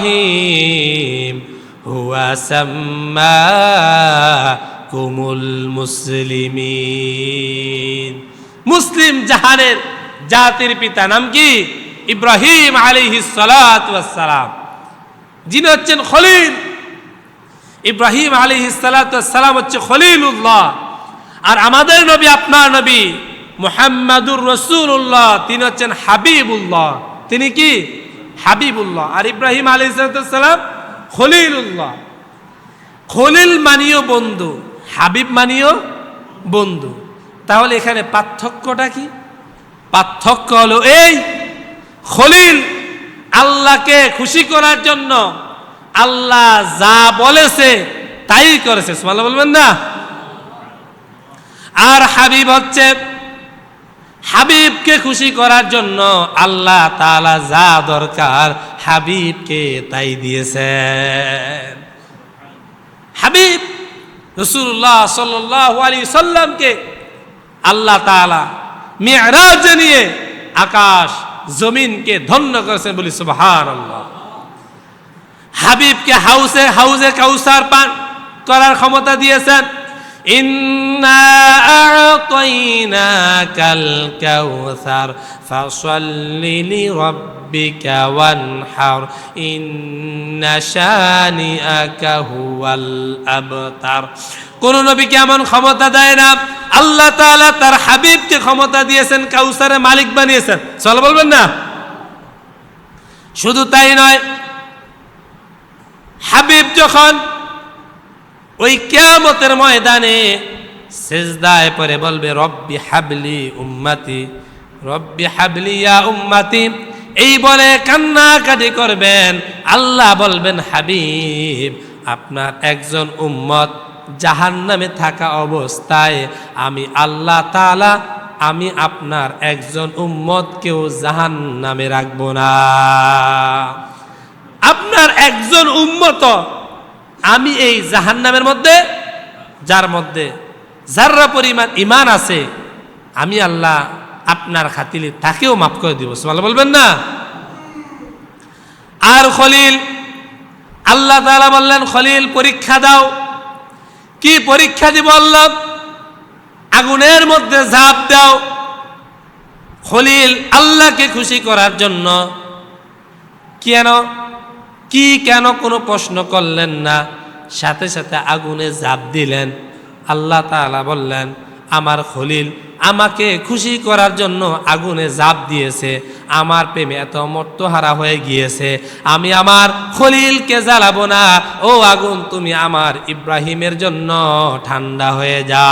ইব্রাহিম, হুয়া সাম্মাকুমুল মুসলিমিন। মুসলিম জাহানের জাতির পিতা নাম কি? ইব্রাহিম ওয়াস সালাম যিনি হচ্ছেন খলিল। ইব্রাহিম আলী সালাম হচ্ছে খলিল উল্লাহ আর আমাদের নবী, আপনার নবী মুহাম্মাদুর রসুল্লাহ তিনি হচ্ছেন হাবিবুল্লাহ। তিনি কি? হাবিবুল্লাহ। আর ইব্রাহিম আলী সালাম খলিলুল্লাহ। খলিল মানিও বন্ধু, হাবিব মানিও বন্ধু। তাহলে এখানে পার্থক্যটা কি? পার্থক্য হলো এই, খলিল আল্লাহকে খুশি করার জন্য আল্লাহ যা বলেছে তাই করেছে। বলবেন না? আর হাবিব হচ্ছে হাবিবকে খুশি করার জন্য আল্লাহ তাআলা যা দরকার হাবিবকে তাই দিয়েছেন। হাবিব রসুল্লাহ সাল্লাহ আলী সাল্লামকে আল্লাহ তাআলা মেয়েরাজ নিয়ে আকাশ জমিনকে ধন্য করেছেন বলি সুবহান আল্লাহ হাবিবকে হাউসে হাউসে কাউসার পান করার ক্ষমতা দিয়েছেন। ইন্না আ'তাইনাকাল কাউসার ফাসাল্লি লিরাব্বিকা ওয়ানহার ইন্না শানিআকা হুয়াল আবতার কোন নবীকে এমন ক্ষমতা দেয় না, আল্লাহ তাআলা তার হাবিবকে ক্ষমতা দিয়েছেন, কাউসারের মালিক বানিয়েছেন। চলো বলবেন না? শুধু তাই নয়, হাবিব যখন ওই কেয়ামতের ময়দানে সেজদায় পরে বলবে, রব্বি হাবলি উম্মাতি, রব্বি হাবলি ইয়া উম্মাতি। এই বলে কান্নাকাটি করবেন। আল্লাহ বলবেন, হাবিব, আপনার একজন উম্মত জাহান নামে থাকা অবস্থায় আমি আল্লাহ তালা আমি আপনার একজন উম্মতকেও জাহান নামে রাখব না। আপনার একজন উম্মত আমি এই জাহান্নামের মধ্যে, যার মধ্যে যাররা পরিমাণ ইমান আছে, আমি আল্লাহ আপনার খাতিলে তাকেও মাফ করে দিব। সুমাল্লাহ বলবেন না? আর খলিল, আল্লাহ তাআলা বললেন, খলিল, পরীক্ষা দাও। কি পরীক্ষা দিব আল্লাহ? আগুনের মধ্যে ঝাঁপ দাও। খলিল, আল্লাহকে খুশি করার জন্য কেন কি কেন কোনো প্রশ্ন করলেন না? সাথে সাথে আগুনে ঝাঁপ দিলেন। আল্লাহ তাআলা বললেন, আমার খলিল, আমাকে খুশি করার জন্য আগুনে ঝাঁপ দিয়েছে। আমার প্রেমে এত মর্তহারা হয়ে গিয়েছে। আমি আমার খলিলকে জ্বালাবো না। ও আগুন, তুমি আমার ইব্রাহিমের জন্য ঠান্ডা হয়ে যা।